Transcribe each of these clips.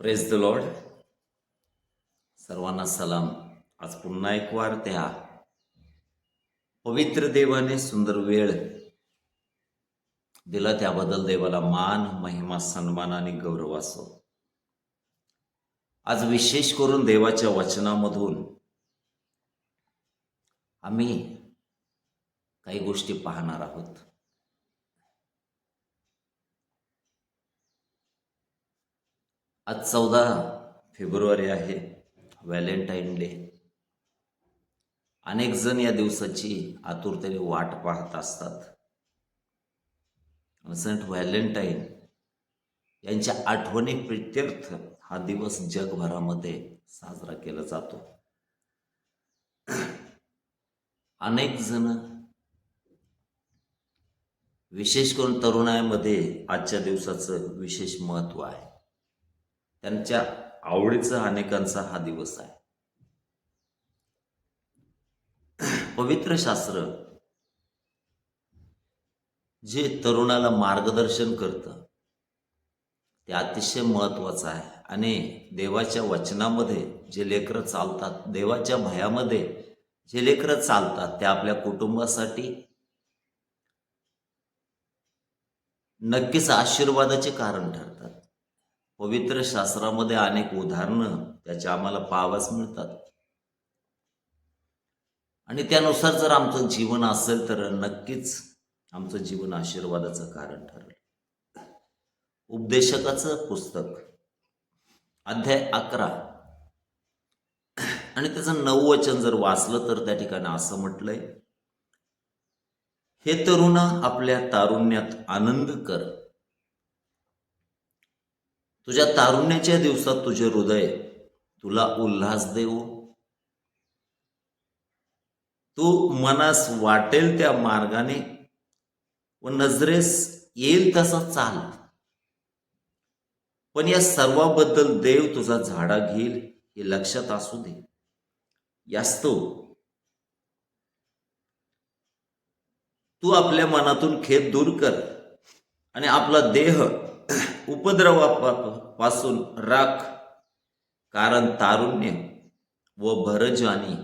Press the Lord सर्वांना सलाम. आज पुन्हा एक वार त्या पवित्र देवाने सुंदर वेळ दिला त्याबद्दल देवाला मान महिमा सन्मान आणि गौरव असो. आज विशेष करून देवाच्या वचनामधून आम्ही काही गोष्टी पाहणार आहोत. आज चौदा फेब्रुवारी आहे व्हॅलेंटाईन डे. अनेक जण या दिवसाची आतुरतेने वाट पाहत असतात. सेंट व्हॅलेंटाईन यांच्या आठवणी प्रित्यर्थ हा दिवस जगभरामध्ये साजरा केला जातो. अनेक जण विशेष करून तरुणाईमध्ये आजच्या दिवसाचं विशेष महत्त्व आहे. त्यांच्या आवडीचा अनेकांचा हा दिवस आहे. पवित्र शास्त्र जे तरुणाला मार्गदर्शन करतं ते अतिशय महत्वाचं आहे. आणि देवाच्या वचनामध्ये जे लेकरं चालतात देवाच्या भयामध्ये जे लेकरं चालतात ते आपल्या कुटुंबासाठी नक्कीच आशीर्वादाचे कारण ठरतात. पवित्र शास्त्रामध्ये अनेक उदाहरणं त्याचे आम्हाला पावास मिळतात. आणि त्यानुसार जर आमचं जीवन असेल तर नक्कीच आमचं जीवन आशीर्वादाचं कारण ठरेल. उपदेशकाचं पुस्तक अध्याय अकरा. आणि त्याचं नऊ वचन जर वाचलं तर त्या ठिकाणी असं म्हटलंय हे तरुणा आपल्या तारुण्यात आनंद कर. तुझ्या तारुण्याच्या दिवसात तुझे हृदय तुला उल्हास देऊ. तू मनास वाटेल त्या मार्गाने व नजरेस येईल तसा चाल. पण या सर्वाबद्दल देव तुझा झाडा घेईल हे लक्षात असू दे. यास्तव तू आपल्या मनातून खेद दूर कर आणि आपला देह उपद्रवापासून राख कारण तारुण्य व भरजानी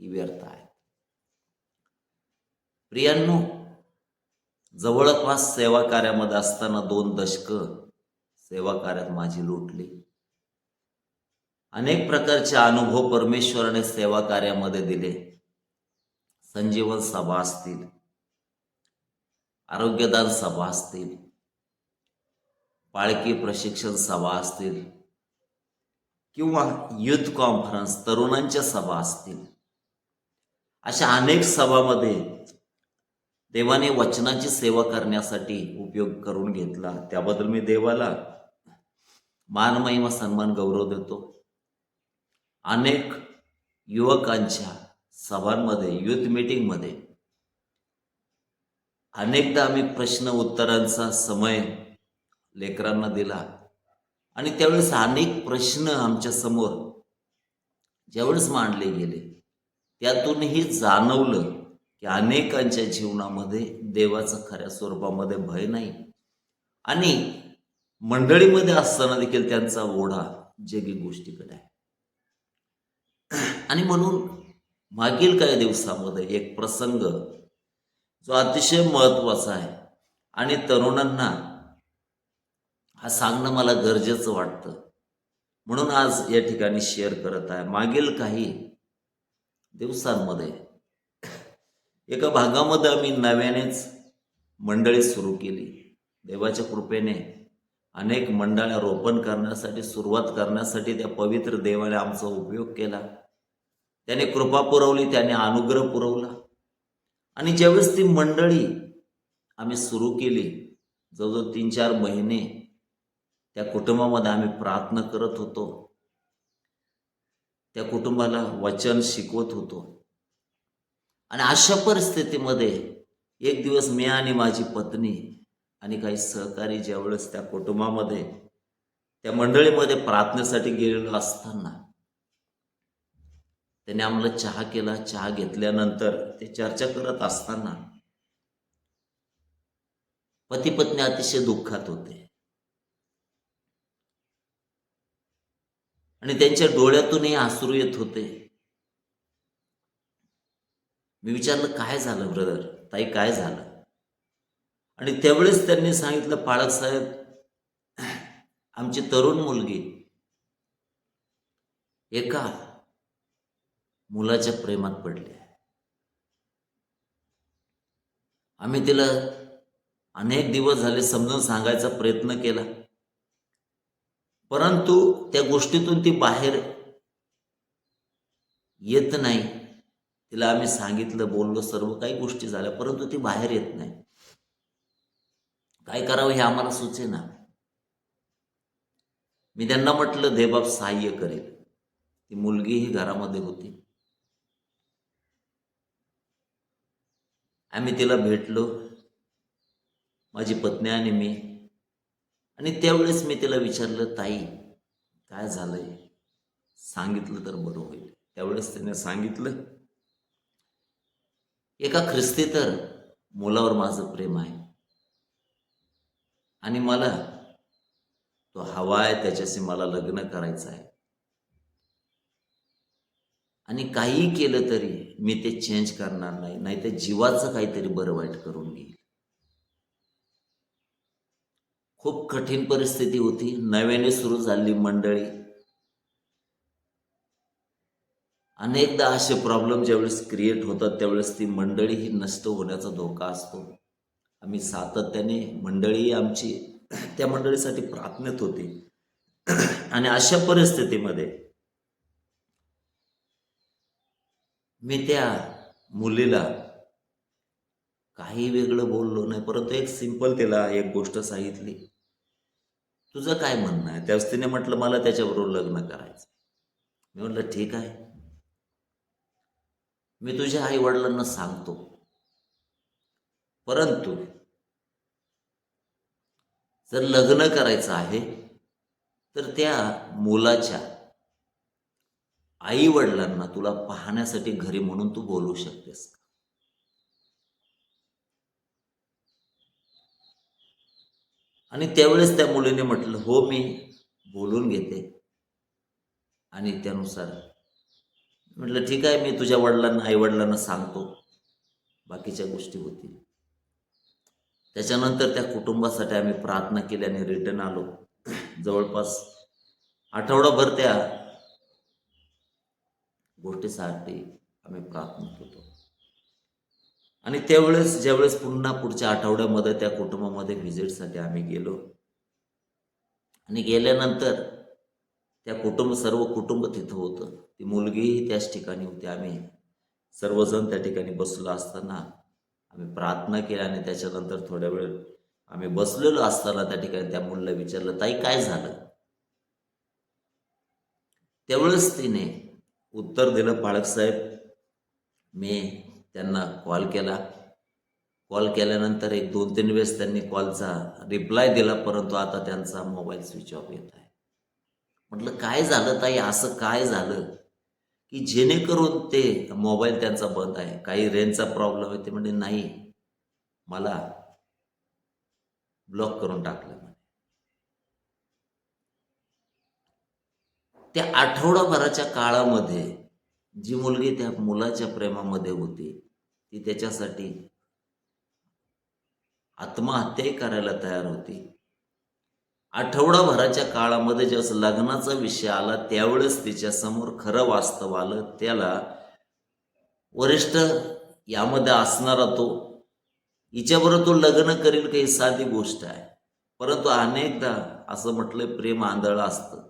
ही व्यर्थ आहे. प्रियांनो जवळपास सेवा कार्यामध्ये असताना दोन दशक सेवा कार्यात माझी लुटली. अनेक प्रकारचे अनुभव परमेश्वराने सेवा कार्यामध्ये दिले. संजीवन सभा असतील आरोग्यदान सभा असतील पाळकी प्रशिक्षण सभा असतील किंवा युथ कॉन्फरन्स तरुणांच्या सभा असतील. अशा अनेक सभामध्ये देवाने वचनाची सेवा करण्यासाठी उपयोग करून घेतला. त्याबद्दल मी देवाला मान महिमा सन्मान गौरव देतो. अनेक युवकांच्या सभांमध्ये युथ मीटिंगमध्ये अनेकदा आम्ही प्रश्न उत्तरांचा समय लेकरांना दिला. आणि त्यावेळेस अनेक प्रश्न आमच्यासमोर ज्यावेळेस मांडले गेले त्यातूनही जाणवलं की अनेकांच्या जीवनामध्ये देवाचं खऱ्या स्वरूपामध्ये भय नाही. आणि मंडळीमध्ये असताना देखील त्यांचा ओढा जगी गोष्टीकडे आहे. आणि म्हणून मागील काही दिवसामध्ये एक प्रसंग जो अतिशय महत्त्वाचा आहे. आणि तरुणांना हा सांगणं मला गरजेचं वाटतं. म्हणून आज या ठिकाणी शेअर करत आहे. मागील काही दिवसांमध्ये एका भागामध्ये आम्ही नव्यानेच मंडळी सुरू केली. देवाच्या कृपेने अनेक मंडळ्या रोपण करण्यासाठी सुरुवात करण्यासाठी त्या पवित्र देवाने आमचा उपयोग केला. त्याने कृपा पुरवली त्याने अनुग्रह पुरवला. आणि ज्यावेळेस ती मंडळी आम्ही सुरू केली जवळजवळ तीन चार महिने त्या कुटुंबामध्ये आम्ही प्रार्थना करत होतो. त्या कुटुंबाला वचन शिकवत होतो. आणि अशा परिस्थितीमध्ये एक दिवस मी आणि माझी पत्नी आणि काही सहकारी ज्यावेळेस त्या कुटुंबामध्ये त्या मंडळीमध्ये प्रार्थनेसाठी गेलेलो असताना त्याने आम्हाला चहा केला. चहा घेतल्यानंतर ते चर्चा करत असताना पती पत्नी अतिशय दुःखात होते. आणि त्यांच्या डोळ्यातूनही आसरू येत होते. मी विचारलं काय झालं ब्रदर ताई काय झालं? आणि त्यावेळेस त्यांनी सांगितलं पाळकसाहेब आमची तरुण मुलगी एका मुलाच्या प्रेमात पडली आहे. आम्ही तिला अनेक दिवस झाले समजून सांगायचा प्रयत्न केला. परंतु त्या गोष्टीतून ती बाहेर येत नाही. तिला आम्ही सांगितलं बोललो सर्व काही गोष्टी झाल्या परंतु ती बाहेर येत नाही. काय करावं हे आम्हाला सुचेना. मी त्यांना म्हटलं देबाब सहाय्य करेल. ती मुलगी ही घरामध्ये होती. आम्ही तिला भेटलो. माझी पत्नी आणि मी आणि त्यावेळेस मी त्याला विचारलं ताई काय झालंय? सांगितलं तर बरं होईल. त्यावेळेस त्याने सांगितलं एका ख्रिस्ती तर मुलावर माझं प्रेम आहे. आणि मला तो हवा आहे त्याच्याशी मला लग्न करायचं आहे. आणि काहीही केलं तरी मी ते चेंज करणार नाही. नाही तर जीवाचं काहीतरी बरं वाईट करून घेईल. खूप कठीण परिस्थिती होती. नव्याने सुरू झाली मंडळी. अनेकदा असे प्रॉब्लेम ज्यावेळेस क्रिएट होतात त्यावेळेस ती मंडळी ही नष्ट होण्याचा धोका असतो. आम्ही सातत्याने मंडळी आमची त्या मंडळीसाठी प्रार्थनेत होती. आणि अशा परिस्थितीमध्ये मी त्या मुलीला काही वेगळं बोललो नाही परंतु एक सिंपल तिला एक गोष्ट सांगितली. तुझं काय म्हणणं आहे? त्यावेळेस तिने म्हटलं मला त्याच्याबरोबर लग्न करायचं मी म्हटलं ठीक आहे. मी तुझ्या आई वडिलांना सांगतो. परंतु जर लग्न करायचं आहे तर त्या मुलाच्या आई वडिलांना तुला पाहण्यासाठी घरी म्हणून तू बोलू शकतेस का? आणि त्यावेळेस त्या मुलीने म्हटलं हो मी बोलून घेते. आणि त्यानुसार म्हटलं ठीक आहे मी तुझ्या वडिलांना आईवडिलांना सांगतो. बाकीच्या गोष्टी होतील. त्याच्यानंतर त्या कुटुंबासाठी आम्ही प्रार्थना केली आणि रिटर्न आलो. जवळपास आठवडाभर त्या गोष्टीसाठी आम्ही प्रार्थना करतो. आणि त्यावेळेस ज्यावेळेस पुन्हा पुढच्या आठवड्यामध्ये त्या कुटुंबामध्ये व्हिजिटसाठी आम्ही गेलो. आणि गेल्यानंतर त्या कुटुंब सर्व कुटुंब तिथं होतं. ती मुलगीही त्याच ठिकाणी होती. आम्ही सर्वजण त्या ठिकाणी बसलो असताना आम्ही प्रार्थना केली आणि त्याच्यानंतर थोड्या वेळ आम्ही बसलेलो असताना त्या ठिकाणी त्या मुलीला विचारलं ताई काय झालं? त्यावेळेस तिने उत्तर दिलं पाळकसाहेब मी त्यांना कॉल केला. कॉल केल्यानंतर एक दोन तीन वेळेस त्यांनी कॉलचा रिप्लाय दिला परंतु आता त्यांचा मोबाईल स्विच ऑफ येत आहे. म्हटलं काय झालं ताई? असं काय झालं? की जेणेकरून ते मोबाईल त्यांचा बंद आहे. काही रेंजचा प्रॉब्लेम आहे ते म्हणजे नाही मला ब्लॉक करून टाकलं म्हणे. त्या आठवडाभराच्या काळामध्ये जी मुलगी त्या मुलाच्या प्रेमामध्ये होती ती त्याच्यासाठी आत्महत्याही करायला तयार होती. आठवडाभराच्या काळामध्ये ज्यावेळेस लग्नाचा विषय आला त्यावेळेस तिच्या समोर खरं वास्तव आलं. त्याला वरिष्ठ यामध्ये असणारा तो हिच्याबरोबर तो लग्न करील काही साधी गोष्ट आहे. परंतु अनेकदा असं म्हटलं प्रेम आंधळं असतं.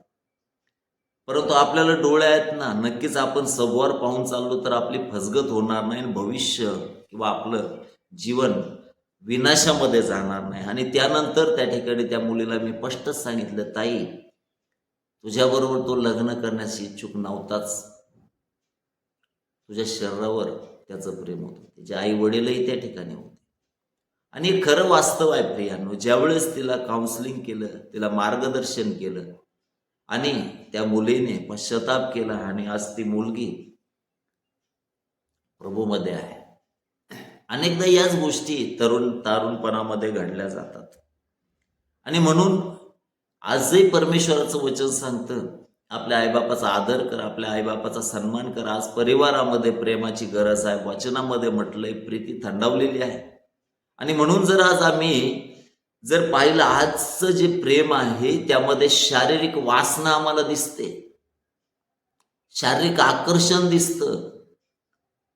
परंतु आपल्याला डोळे आहेत ना नक्कीच आपण सबवर पाहून चाललो तर आपली फसगत होणार नाही आणि भविष्य किंवा आपलं जीवन विनाशामध्ये जाणार नाही. आणि त्यानंतर त्या ठिकाणी त्या मुलीला मी स्पष्टच सांगितलं ताई तुझ्याबरोबर तो लग्न करण्यास इच्छुक नव्हताच. तुझ्या शरीरावर त्याचं प्रेम होतं. त्याचे आई वडीलही त्या ठिकाणी होते. आणि खरं वास्तव आहे प्रियांनो. ज्यावेळेस तिला काउन्सिलिंग केलं तिला मार्गदर्शन केलं आणि त्या मुलीने पश्चाताप केला आणि आज ती मुलगी प्रभूमध्ये आहे. अनेकदा याच गोष्टी तरुण तारुणपणामध्ये घडल्या जातात. आणि म्हणून आजही परमेश्वराचं वचन सांगतं आपल्या आईबापाचा आदर कर आपल्या आईबापाचा सन्मान कर. आज परिवारामध्ये प्रेमाची गरज आहे. वचनामध्ये म्हटलंय प्रीती थंडावलेली आहे. आणि म्हणून जर आज आम्ही जर पाहिलं आजचं जे प्रेम आहे त्यामध्ये शारीरिक वासना आम्हाला दिसते. शारीरिक आकर्षण दिसतं.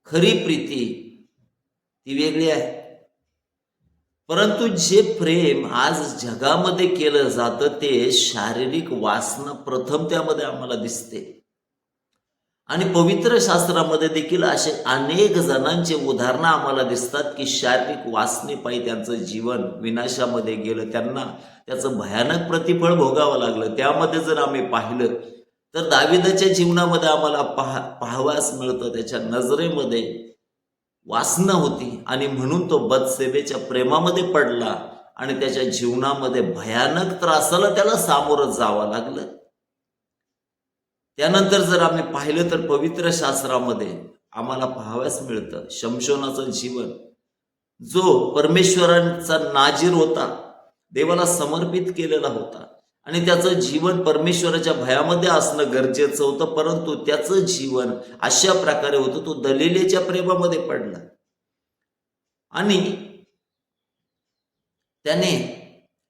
खरी प्रीती ती वेगळी आहे. परंतु जे प्रेम आज जगामध्ये केलं जातं ते शारीरिक वासना प्रथम त्यामध्ये आम्हाला दिसते. आणि पवित्र शास्त्रामध्ये देखील असे अनेक जणांचे उदाहरणं आम्हाला दिसतात की शारीरिक वासनेपायी त्यांचं जीवन विनाशामध्ये गेलं. त्यांना त्याचं भयानक प्रतिफळ भोगावं लागलं. त्यामध्ये जर आम्ही पाहिलं तर दाविदाच्या जीवनामध्ये आम्हाला पाहा पाहावयास मिळतं. त्याच्या नजरेमध्ये वासना होती आणि म्हणून तो बदसेवेच्या प्रेमामध्ये पडला आणि त्याच्या जीवनामध्ये भयानक त्रासाला त्याला सामोरं जावं लागलं. त्यानंतर जर आम्ही पाहिलं तर पवित्र शास्त्रामध्ये आम्हाला पाहाव्यास मिळतं शमशोनाचं जीवन. जो परमेश्वरांचा नाजीर होता देवाला समर्पित केलेला होता आणि त्याचं जीवन परमेश्वराच्या भयामध्ये असणं गरजेचं होतं परंतु त्याचं जीवन अशा प्रकारे होतं तो दलिलेच्या प्रेमामध्ये पडला. आणि त्याने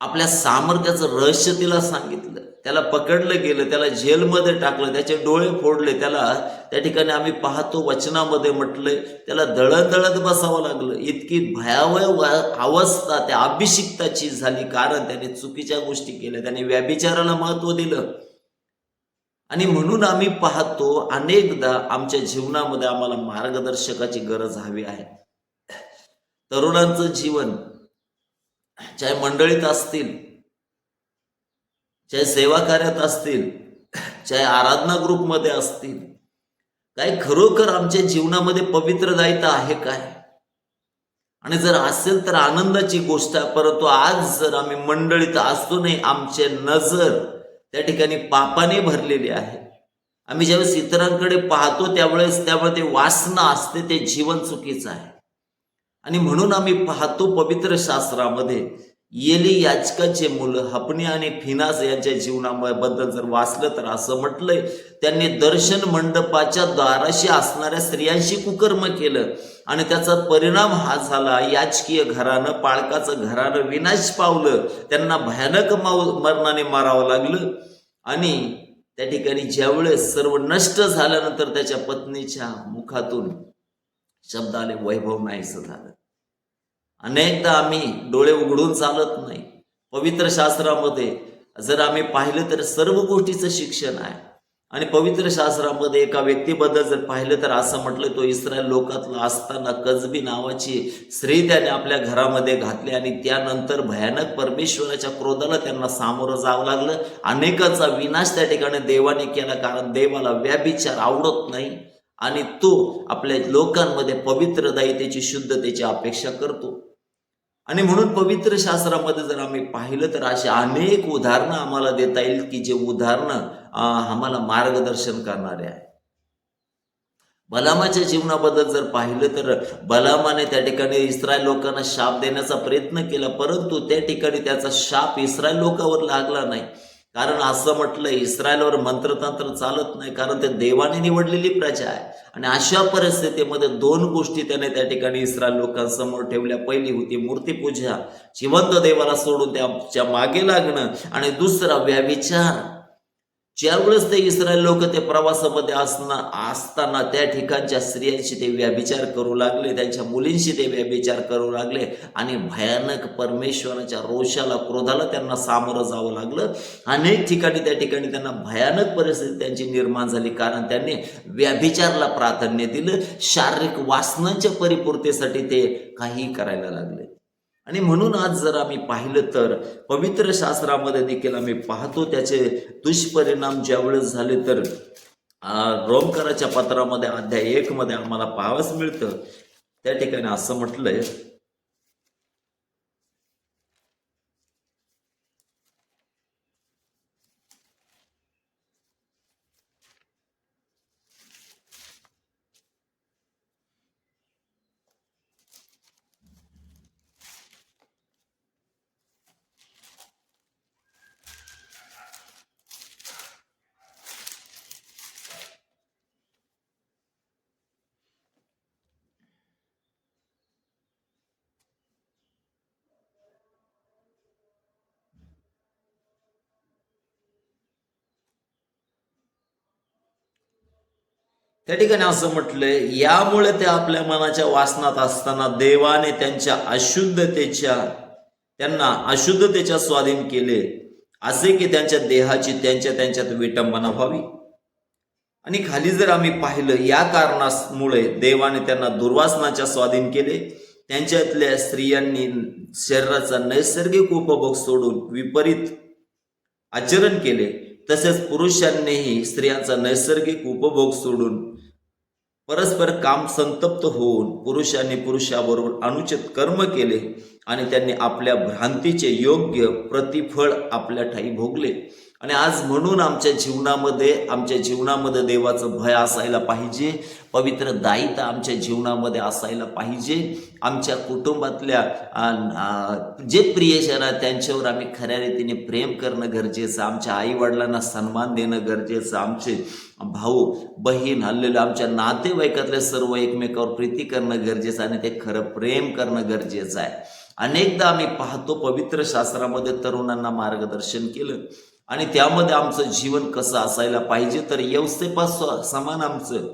आपल्या सामर्थ्याचं रहस्य तिला सांगितलं. त्याला पकडलं गेलं त्याला जेलमध्ये टाकलं त्याचे डोळे फोडले त्याला त्या ठिकाणी आम्ही पाहतो वचनामध्ये म्हटलंय त्याला दळत दळत बसावं लागलं. इतकी भयावह अवस्था त्या अभिषिक्ताची झाली कारण त्याने चुकीच्या गोष्टी केल्या त्याने व्याभिचाराला महत्त्व दिलं. आणि म्हणून आम्ही पाहतो अनेकदा आमच्या जीवनामध्ये आम्हाला मार्गदर्शकाची गरज हवी आहे. तरुणांचं जीवन चाहे मंडळीत असतील चाहे सेवा कार्यात असतील चाहे आराधना ग्रुपमध्ये असतील काय खरोखर आमच्या जीवनामध्ये पवित्र दायित्व आहे काय? आणि जर असेल तर आनंदाची गोष्ट आहे परंतु आज जर आम्ही मंडळीत असतो नाही आमचे नजर त्या ठिकाणी पापाने भरलेली आहे. आम्ही ज्यावेळेस इतरांकडे पाहतो त्यावेळेस त्यामुळे ते वासना असते ते जीवन चुकीचं आहे. आणि म्हणून आम्ही पाहतो पवित्र शास्त्रामध्ये येली याचकाचे मुलं हपनी आणि फिनास यांच्या जीवनाबद्दल जर वाचलं तर असं म्हटलंय त्यांनी दर्शन मंडपाच्या दाराशी असणाऱ्या स्त्रियांशी कुकर्म केलं. आणि त्याचा परिणाम हा झाला याचकीय घरानं पाळकाचं घरानं विनाश पावलं. त्यांना भयानक माव मरणाने मारावं लागलं. आणि त्या ठिकाणी ज्यावेळेस सर्व नष्ट झाल्यानंतर त्याच्या पत्नीच्या मुखातून शब्द आले वैभव नाहीसं झालं. अनेकदा आम्ही डोळे उघडून चालत नाही. पवित्र शास्त्रामध्ये जर आम्ही पाहिलं तर सर्व गोष्टीचं शिक्षण आहे. आणि पवित्र शास्त्रामध्ये एका व्यक्तीबद्दल जर पाहिलं तर असं म्हटलं तो इस्रायल लोकातला असताना कजबी नावाची स्त्री त्याने आपल्या घरामध्ये घातली आणि त्यानंतर भयानक परमेश्वराच्या क्रोधाला त्यांना सामोरं जावं लागलं. अनेकांचा विनाश त्या ठिकाणी देवाने केला कारण देवाला व्याभिचार आवडत नाही. आणि तो आपल्या लोकांमध्ये पवित्र दायितेची शुद्धतेची अपेक्षा करतो. आणि म्हणून पवित्र शास्त्रामध्ये जर आम्ही पाहिलं तर अशी अनेक उदाहरणं आम्हाला देता येईल की जे उदाहरणं आम्हाला मार्गदर्शन करणारे आहे बलामाच्या जीवनाबद्दल जर पाहिलं तर बलामाने त्या ठिकाणी इस्रायल लोकांना शाप देण्याचा प्रयत्न केला परंतु त्या ठिकाणी त्याचा शाप इस्रायल लोकांवर लागला नाही. कारण असं म्हटलं इस्रायलवर मंत्रतंत्र चालत नाही कारण ते देवाने निवडलेली प्रजा आहे. आणि अशा परिस्थितीमध्ये दोन गोष्टी त्याने त्या ठिकाणी इस्रायल लोकांसमोर ठेवल्या. पहिली होती मूर्तीपूजा जिवंत देवाला सोडून त्याच्यामागे लागणं आणि दुसरा व्याविचार. ज्यावेळेस ते इस्रायल लोक ते प्रवासामध्ये असणं असताना त्या ठिकाणच्या स्त्रियांशी ते व्याभिचार करू लागले त्यांच्या मुलींशी ते व्याभिचार करू लागले आणि भयानक परमेश्वराच्या रोषाला क्रोधाला त्यांना सामोरं जावं लागलं. अनेक ठिकाणी त्या ठिकाणी त्यांना भयानक परिस्थिती त्यांची निर्माण झाली कारण त्यांनी व्याभिचारला प्राधान्य दिलं. शारीरिक वासनांच्या परिपूर्तीसाठी ते काही करायला लागले. आणि म्हणून आज जर आम्ही पाहिलं तर पवित्र शास्त्रामध्ये देखील आम्ही पाहतो त्याचे दुष्परिणाम ज्यावेळेस झाले तर रोमकराच्या पत्रामध्ये अध्याय एक मध्ये आम्हाला पाहावंच मिळतं. त्या ठिकाणी असं म्हटलंय त्या ठिकाणी असं म्हटलंय यामुळे ते आपल्या मनाच्या वासनात असताना देवाने त्यांच्या अशुद्धतेच्या त्यांना अशुद्धतेच्या स्वाधीन केले असे की त्यांच्या देहाची त्यांच्या त्यांच्यात विटंबना व्हावी. आणि खाली जर आम्ही पाहिलं या कारणामुळे देवाने त्यांना दुर्वासनाच्या स्वाधीन केले त्यांच्यातल्या स्त्रियांनी शरीराचा नैसर्गिक उपभोग सोडून विपरीत आचरण केले तसेच पुरुषांनीही स्त्रियांचा नैसर्गिक उपभोग सोडून परस्पर काम संतप्त होऊन पुरुषांनी पुरुषाबरोबर अनुचित कर्म केले आणि त्यांनी आपल्या भ्रांतीचे योग्य प्रतिफळ आपल्या ठाई भोगले. आणि आज म्हणून आमच्या जीवनामध्ये आमच्या जीवनामध्ये देवाचं भय असायला पाहिजे पवित्र दायित्व आमच्या जीवनामध्ये असायला पाहिजे. आमच्या कुटुंबातल्या जे प्रियजन आहेत त्यांच्यावर आम्ही खऱ्या रीतीने प्रेम करणं गरजेचं आमच्या आईवडिलांना सन्मान देणं गरजेचं आमचे भाऊ बहीण हल्लेलं आमच्या नातेवाईकातल्या सर्व एकमेकावर प्रीती करणं गरजेचं आणि ते खरं प्रेम करणं गरजेचं आहे. अनेकदा आम्ही पाहतो पवित्र शास्त्रामध्ये तरुणांना मार्गदर्शन केलं. आणि त्यामध्ये आमचं जीवन कसं असायला पाहिजे तर व्यवस्थेपासून समान आमचं.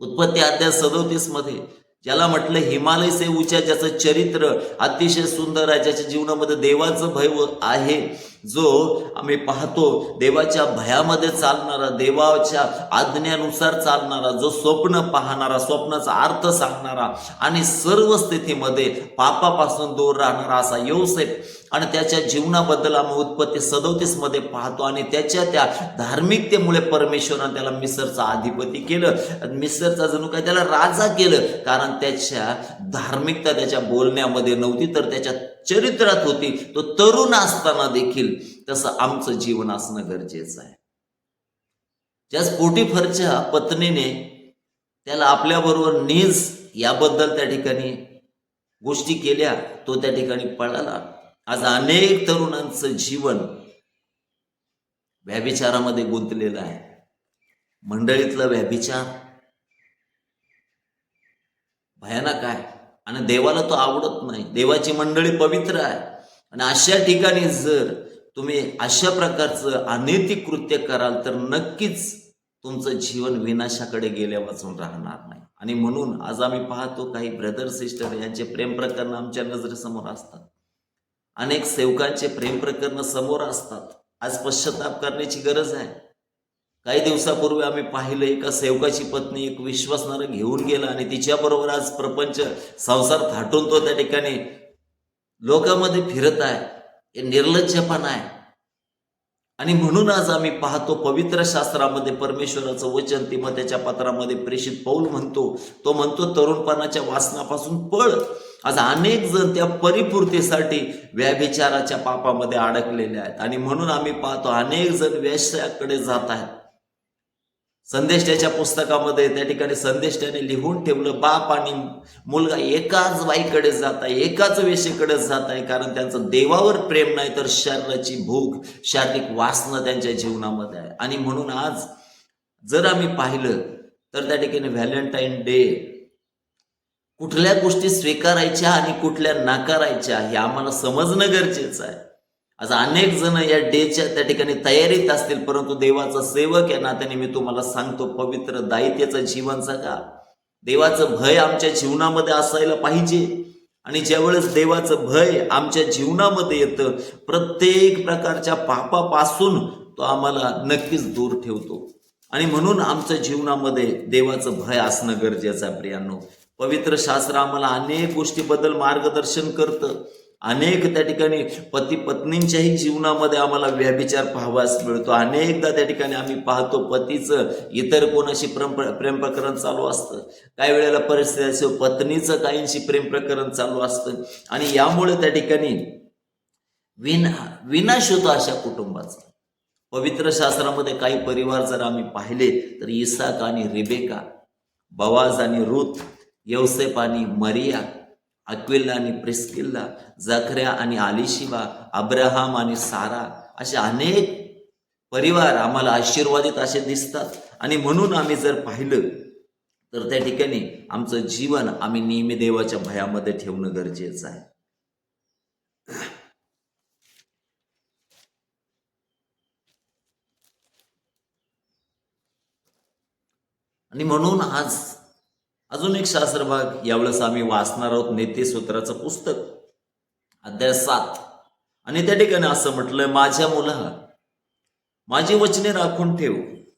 उत्पत्ती अध्याय सदोतीसमध्ये ज्याला म्हटलं हिमालय से उच्या ज्याचं चरित्र अतिशय सुंदर आहे ज्याच्या जीवनामध्ये देवाचं भय आहे जो आम्ही पाहतो देवाच्या भयामध्ये चालणारा देवाच्या आज्ञानुसार चालणारा जो स्वप्न पाहणारा स्वप्नाचा अर्थ सांगणारा आणि सर्व स्थितीमध्ये पापापासून दूर राहणारा असा योसेफ आणि त्याच्या जीवनाबद्दल आम्ही उत्पत्ती सदोतीसमध्ये पाहतो आणि त्याच्या त्या धार्मिकतेमुळे परमेश्वरानं त्याला मिसरचा अधिपती केलं. आणि मिसरचा जणू काय त्याला राजा केलं. कारण त्याच्या धार्मिकता त्याच्या बोलण्यामध्ये नव्हती तर त्याच्या चरित्रात होती. तो तरुण असताना देखील तसं आमचं जीवन असणं गरजेचं आहे. ज्या स्पोटीफरच्या पत्नीने त्याला आपल्याबरोबर नीज याबद्दल त्या ठिकाणी गोष्टी केल्या तो त्या ठिकाणी पळाला. आज अनेक तरुणांचं जीवन व्याभिचारामध्ये गुंतलेलं आहे. मंडळीतलं व्याभिचार भयानक आहे. आणि देवाला तो आवडत नाही. देवाची मंडळी पवित्र आहे. आणि अशा ठिकाणी जर तुम्ही अशा प्रकारचं अनैतिक कृत्य कराल तर नक्कीच तुमचं जीवन विनाशाकडे गेल्या वाचून राहणार नाही. आणि म्हणून आज आम्ही पाहतो काही ब्रदर सिस्टर यांचे प्रेम प्रकरण आमच्या नजरेसमोर असतात. अनेक सेवकांचे प्रेम प्रकरण समोर असतात. आज पश्चाताप करण्याची गरज आहे. काही दिवसापूर्वी आम्ही पाहिलं एका सेवकाची पत्नी एक विश्वासणारं घेऊन गेला आणि तिच्याबरोबर आज प्रपंच संसार थाटून तो त्या ठिकाणी लोकांमध्ये फिरत आहे. हे निर्लज्जपणा आहे. आणि म्हणून आज आम्ही पाहतो पवित्र शास्त्रामध्ये परमेश्वराचं वचन त्याच्या पत्रामध्ये प्रेषित पौल म्हणतो तो म्हणतो तरुणपणाच्या वासनापासून पळ. आज अनेक जण त्या परिपूर्तीसाठी व्याभिचाराच्या पापामध्ये अडकलेले आहेत. आणि म्हणून आम्ही पाहतो अनेक जण व्यवसायाकडे जात आहेत. संदेष्टाच्या पुस्तकामध्ये त्या ठिकाणी संदेष्टाने लिहून ठेवलं बाप आणि मुलगा एकाच बाईकडे जात आहे एकाच वेशेकडे जात आहे कारण त्यांचं देवावर प्रेम नाही तर शरीराची भूक शारीरिक वासना त्यांच्या जीवनामध्ये आहे. आणि म्हणून आज जर आम्ही पाहिलं तर त्या ठिकाणी व्हॅलेंटाईन डे कुठल्या गोष्टी स्वीकारायच्या आणि कुठल्या नाकारायच्या हे आम्हाला समजणं गरजेचं आहे. आज अनेक जण या डेच्या त्या ठिकाणी तयारीत असतील परंतु देवाचा सेवक या नात्याने मी तुम्हाला सांगतो पवित्र दायित्याचं जीवन जगा देवाचं भय आमच्या जीवनामध्ये असायला पाहिजे. आणि ज्यावेळेस देवाचं भय आमच्या जीवनामध्ये येतं प्रत्येक प्रकारच्या पापापासून तो आम्हाला नक्कीच दूर ठेवतो. आणि म्हणून आमच्या जीवनामध्ये देवाचं भय असणं गरजेचं आहे प्रियांनो. पवित्र शास्त्र आम्हाला अनेक गोष्टीबद्दल मार्गदर्शन करतं. अनेक त्या ठिकाणी पती पत्नींच्याही जीवनामध्ये आम्हाला व्याभिचार पाहावास मिळतो. अनेकदा त्या ठिकाणी आम्ही पाहतो पतीचं इतर कोणाशी प्रेम प्रेम प्रकरण चालू असतं. काही वेळेला परिस्थिती असे पत्नीचं काहींशी प्रेम प्रकरण चालू असतं. आणि यामुळे त्या ठिकाणी विना विनाश होतो अशा कुटुंबाचा. पवित्र शास्त्रामध्ये काही परिवार जर आम्ही पाहिले तर इसाक आणि रिबेका बवाज आणि रुत यवसेप आणि मरिया अक्विल्ला आणि प्रिस्किल्ला जखऱ्या आणि आलिशिबा अब्राहम आणि सारा असे अनेक परिवार आम्हाला आशीर्वादित असे दिसतात. आणि म्हणून आम्ही जर पाहिलं तर त्या ठिकाणी आमचं जीवन आम्ही नेहमी देवाच्या भयामध्ये ठेवणं गरजेचं आहे. आणि म्हणून आज अजून एक शास्त्रभाग यावेळेस आम्ही वाचणार आहोत नेते सूत्राचं पुस्तक अध्याय सात. आणि त्या ठिकाणी असं म्हटलंय माझ्या मुला माझी वचने राखून ठेव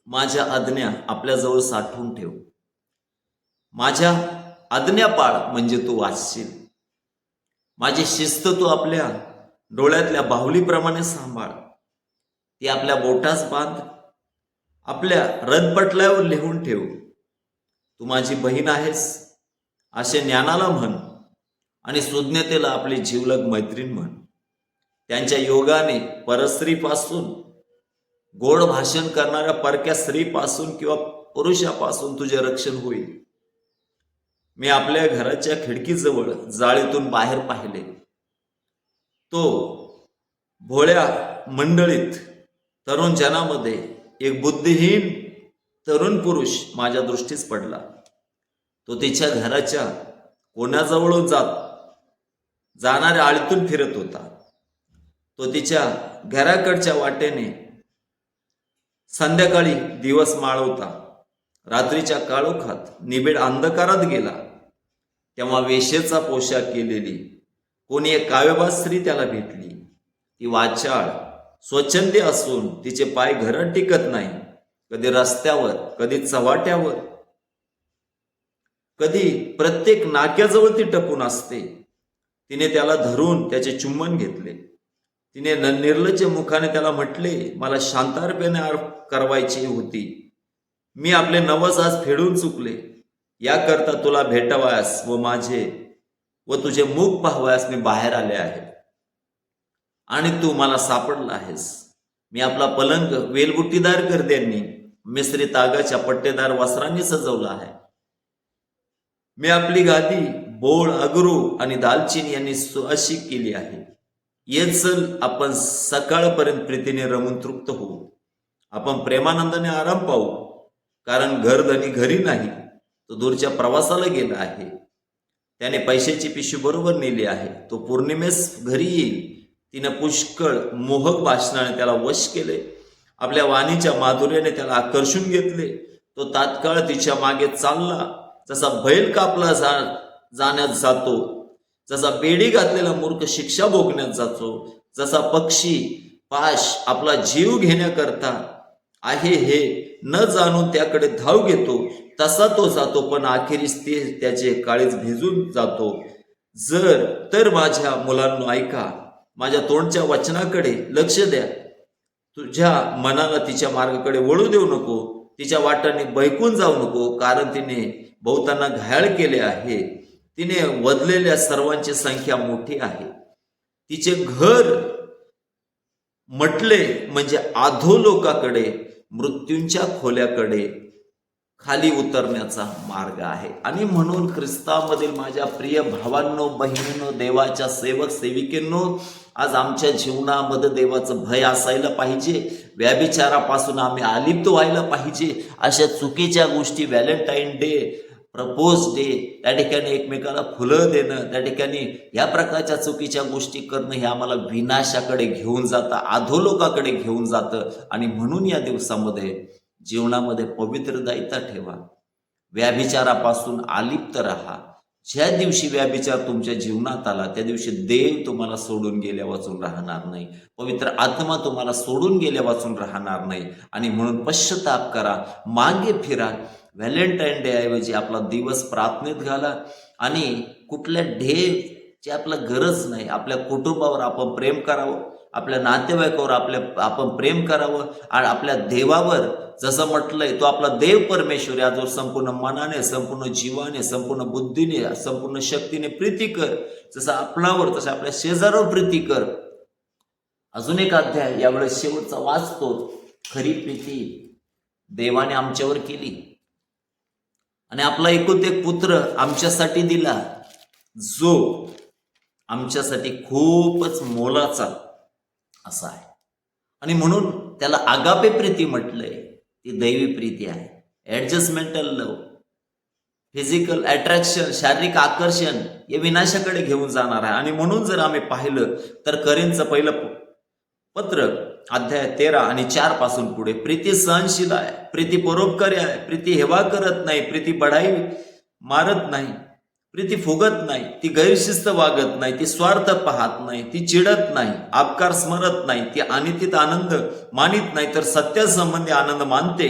माझ्या आज्ञा आपल्याजवळ साठवून ठेव. माझ्या आज्ञा पाळ म्हणजे तू वाचशील. माझी शिस्त तू आपल्या डोळ्यातल्या बाहुलीप्रमाणे सांभाळ. ती आपल्या बोटास बांध आपल्या रदपटल्यावर लिहून ठेव. तू माझी बहीण आहेस असे ज्ञानाला म्हण आणि सुज्ञतेला आपली जीवलग मैत्रीण म्हण. त्यांच्या योगाने परस्त्रीपासून गोड भाषण करणाऱ्या परक्या स्त्रीपासून किंवा पुरुषापासून तुझे रक्षण होईल. मी आपल्या घराच्या खिडकीजवळ जाळीतून बाहेर पाहिले. तो भोळ्या मंडळीत तरुण जनामध्ये एक बुद्धिहीन तरुण पुरुष माझ्या दृष्टीस पडला. तो तिच्या घराच्या कोणाजवळून जात जाणाऱ्या आळीतून फिरत होता. तो तिच्या घराकडच्या वाटेने संध्याकाळी दिवस माळवता. रात्रीच्या काळोखात निबिड अंधकारात गेला. तेव्हा वेशेचा पोशाख केलेली कोणी एक काव्यबाज स्त्री त्याला भेटली. ती वाचाळ स्वच्छंदी असून तिचे पाय घरात टिकत नाही कधी रस्त्यावर कधी चव्हाट्यावर. कधी प्रत्येक नाक्याजवळ ती टपून असते. तिने त्याला धरून त्याचे चुंबन घेतले. तिने न- निर्लज्ज मुखाने त्याला म्हटले मला शांतारपणे करवायची होती. मी आपले नवस आज फेडून चुकले. याकरता तुला भेटावयास व माझे व तुझे मुख पाहवायस मी बाहेर आले आहे. आणि तू मला सापडला आहेस. मी आपला पलंग वेलबुट्टीदार गर्द्यांनी मिसरी तागाच्या पट्टेदार वस्त्रांनी सजवला आहे. मी आपली गादी बोळ अगरू आणि दालचिनी यांनी सुअशी केली आहे. ये चल आपण सकाळपर्यंत प्रीतीने रमून तृप्त होऊ. आपण प्रेमानंदाने आराम पाहू. कारण घरधनी घरी नाही तो दूरच्या प्रवासाला गेला आहे. त्याने पैशाची पिशवी बरोबर नेली आहे. तो पौर्णिमेस घरी येईल. तिनं पुष्कळ मोहक भाषणाने त्याला वश केले आपल्या वाणीच्या माधुर्याने त्याला आकर्षून घेतले. तो तात्काळ तिच्यामागे चालला. जसा बैल कापला जा जाण्यात जातो जसा बेडी घातलेला मूर्ख शिक्षा भोगण्यात जातो जसा पक्षी पाश आपला जीव घेण्याकरता आहे हे न जाणून त्याकडे धाव घेतो तसा तो जातो पण अखेरीस ते त्याचे काळीज भिजून जातो. जर तर माझ्या मुलांना ऐका. माझ्या तोंडच्या वचनाकडे लक्ष द्या. तुझ्या मनाला तिच्या मार्गाकडे वळू देऊ नको तिच्या वाटाने बैकून जाऊ नको कारण तिने बहुतांना घायाळ केले आहे. तिने वदलेल्या सर्वांची संख्या मोठी आहे. तिचे घर म्हटले म्हणजे आधो लोकाकडे मृत्यूंच्या खोल्याकडे खाली उतरण्याचा मार्ग आहे. आणि म्हणून ख्रिस्तामधील माझ्या प्रिय भावांनो बहिणींनो देवाच्या सेवक सेविकेंनो आज आमच्या जीवनामध्ये देवाचं भय असायला पाहिजे. व्याभिचारापासून आम्ही आलिप्त व्हायला पाहिजे. अशा चुकीच्या गोष्टी व्हॅलेंटाईन डे प्रपोज डे त्या ठिकाणी एकमेकाला फुलं देणं त्या ठिकाणी या प्रकारच्या चुकीच्या गोष्टी करणं हे आम्हाला विनाशाकडे घेऊन जातं अधोलोकाकडे घेऊन जातं. आणि म्हणून या दिवसामध्ये जीवनामध्ये पवित्रदायिता ठेवा. व्याभिचारापासून आलिप्त राहा. ज्या दिवशी व्याभिचार तुमच्या जीवनात आला त्या दिवशी देव तुम्हाला सोडून गेल्या वाचून राहणार नाही. पवित्र आत्मा तुम्हाला सोडून गेल्या वाचून राहणार नाही. आणि म्हणून पश्चाताप करा मागे फिरा. व्हॅलेंटाईन डे ऐवजी आपला दिवस प्रार्थनेत घाला. आणि कुठल्या ध्येयची आपला गरज नाही आपल्या कुटुंबावर आपण प्रेम करावं. आपल्या नातेवाईकावर आपल्या आपण प्रेम करावं आणि आपल्या देवावर जसं म्हटलंय तो आपला देव परमेश्वर या जो संपूर्ण मनाने संपूर्ण जीवाने संपूर्ण बुद्धीने संपूर्ण शक्तीने प्रीती कर. जसं आपणावर तसं आपल्या शेजारावर प्रीती कर. अजून एक अध्याय यावेळेस शेवटचा वाचतो. खरी प्रीती देवाने आमच्यावर केली. आणि आपला एकूत एक पुत्र आमच्यासाठी दिला. जो आमच्यासाठी खूपच मोलाचा असा आहे. आणि म्हणून त्याला आगापे प्रीती म्हटलंय ती दैवी प्रीती आहे. ऍडजस्टमेंटल लव फिजिकल अट्रॅक्शन शारीरिक आकर्षण हे विनाशाकडे घेऊन जाणार आहे. आणि म्हणून जर आम्ही पाहिलं तर करीनचं पहिलं पत्र अध्याय तेरा आणि चारपासून पुढे प्रीती सहनशील आहे प्रीती परोपकारी आहे प्रीती हेवा करत नाही प्रीती बढाई मारत नाही. प्रीती फुगत नाही ती गैरशिस्त वागत नाही ती स्वार्थ पाहत नाही ती चिडत नाही आपकार स्मरत नाही ती अनितीत आनंद मानित नाही तर सत्यासंबंधी आनंद मानते.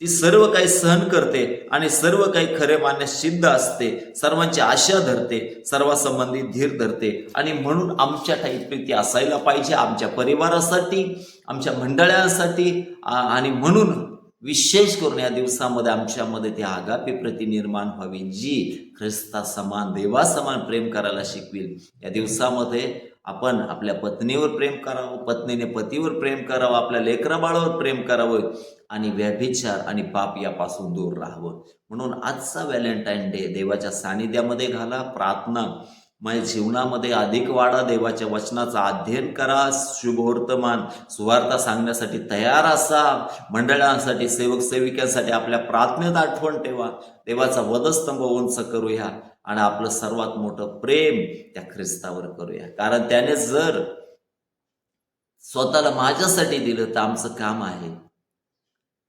ती सर्व काही सहन करते आणि सर्व काही खरे मानण्यास सिद्ध असते. सर्वांची आशा धरते सर्वासंबंधी धीर धरते. आणि म्हणून आमच्या ठाई प्रीती असायला पाहिजे आमच्या परिवारासाठी आमच्या मंडळासाठी आणि म्हणून विशेष करून या दिवसामध्ये आमच्यामध्ये ती आगापी प्रति निर्माण व्हावी जी ख्रिस्ता समान देवा समान प्रेम करायला शिकवी या दिवसामध्ये आपण आपल्या पत्नीवर प्रेम करावं पत्नीने पतीवर प्रेम करावं आपल्या लेकराबाळावर प्रेम करावं आणि व्यभिचार आणि पाप यापासून दूर राहावं. म्हणून आजचा व्हॅलेंटाईन डे देवाच्या सानिध्यामध्ये घाला प्रार्थना माझ्या जीवनामध्ये अधिक वाढा देवाच्या वचनाचा अध्ययन करा शुभवर्तमान सुवार्ता सांगण्यासाठी तयार असा मंडळांसाठी सेवक सेविकांसाठी आपल्या प्रार्थनेत आठवण ठेवा. देवाचा वधस्तंभ उंच करूया आणि आपलं सर्वात मोठं प्रेम त्या ख्रिस्तावर करूया. कारण त्याने जर स्वतःला माझ्यासाठी दिलं तर आमचं काम आहे.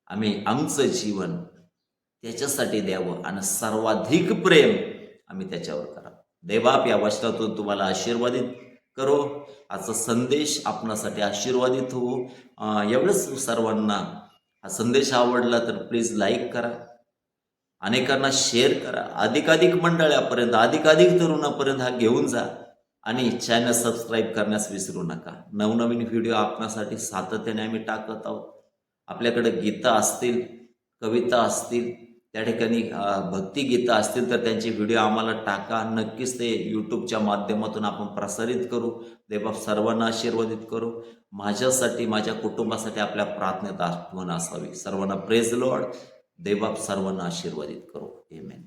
आम्ही आमचं जीवन त्याच्यासाठी द्यावं आणि सर्वाधिक प्रेम आम्ही त्याच्यावर करा देवाप या वचनातून तुम्हाला आशीर्वादित करो. आजचा संदेश आपणासाठी आशीर्वादित होऊ एवढंच सर्वांना हा संदेश आवडला तर प्लीज लाईक करा. अनेकांना शेअर करा. अधिकाधिक मंडळापर्यंत अधिकाधिक तरुणापर्यंत हा घेऊन जा. आणि चॅनल सबस्क्राईब करण्यास विसरू नका. नवनवीन व्हिडिओ आपणासाठी सातत्याने आम्ही टाकत आहोत. आपल्याकडे गीतं असतील कविता असतील त्या ठिकाणी भक्तिगीतं असतील तर त्यांचे व्हिडिओ आम्हाला टाका. नक्कीच ते यूट्यूबच्या माध्यमातून आपण प्रसारित करू. देवबाप सर्वांना आशीर्वादित करू. माझ्यासाठी माझ्या कुटुंबासाठी आपल्या प्रार्थनेत आठवण असावी. सर्वांना प्रेज लॉर्ड देवबाप सर्वांना आशीर्वादित करू. एमेन